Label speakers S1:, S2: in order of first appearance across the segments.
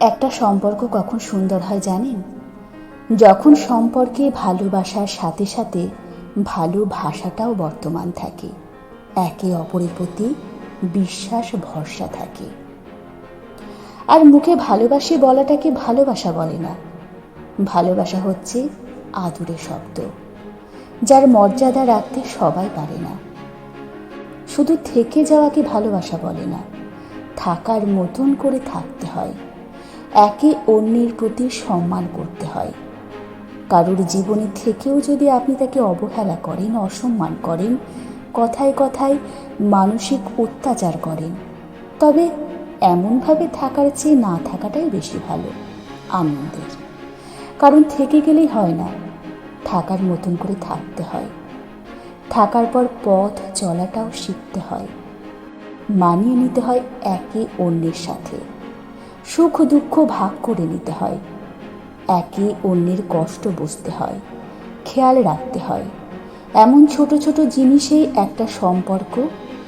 S1: একটা সম্পর্ক কখন সুন্দর হয় জানেন? যখন সম্পর্কে ভালোবাসার সাথে সাথে ভালো ভাষাটাও বর্তমান থাকে, একে অপরের প্রতি বিশ্বাস, ভরসা থাকে। আর মুখে ভালোবাসি বলাটাকে ভালোবাসা বলে না। ভালোবাসা হচ্ছে আদুরে শব্দ, যার মর্যাদা রাখতে সবাই পারে না। শুধু থেকে যাওয়াকে ভালোবাসা বলে না, থাকার মতন করে থাকতে হয়। একে অন্যের প্রতি সম্মান করতে হয়। কারোর জীবনে থেকেও যদি আপনি তাকে অবহেলা করেন, অসম্মান করেন, কথায় কথায় মানসিক অত্যাচার করেন, তবে এমনভাবে থাকার চেয়ে না থাকাটাই বেশি ভালো, আনন্দের। কারণ থেকে গেলেই হয় না, থাকার মতন করে থাকতে হয়। থাকার পর পথ চলাটাও শিখতে হয়। মানিয়ে নিতে হয় একে অন্যের সাথে। সুখ দুঃখ ভাগ করে নিতে হয়। একে অন্যের কষ্ট বুঝতে হয়, খেয়াল রাখতে হয়। এমন ছোট ছোট জিনিসেই একটা সম্পর্ক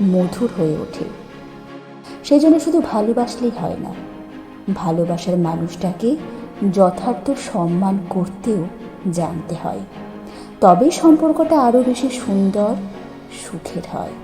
S1: মধুর হয়ে ওঠে। সেই জন্য শুধু ভালোবাসলেই হয় না, ভালোবাসার মানুষটাকে যথার্থ সম্মান করতেও জানতে হয়। তবে সম্পর্কটা আরও বেশি সুন্দর, সুখের হয়।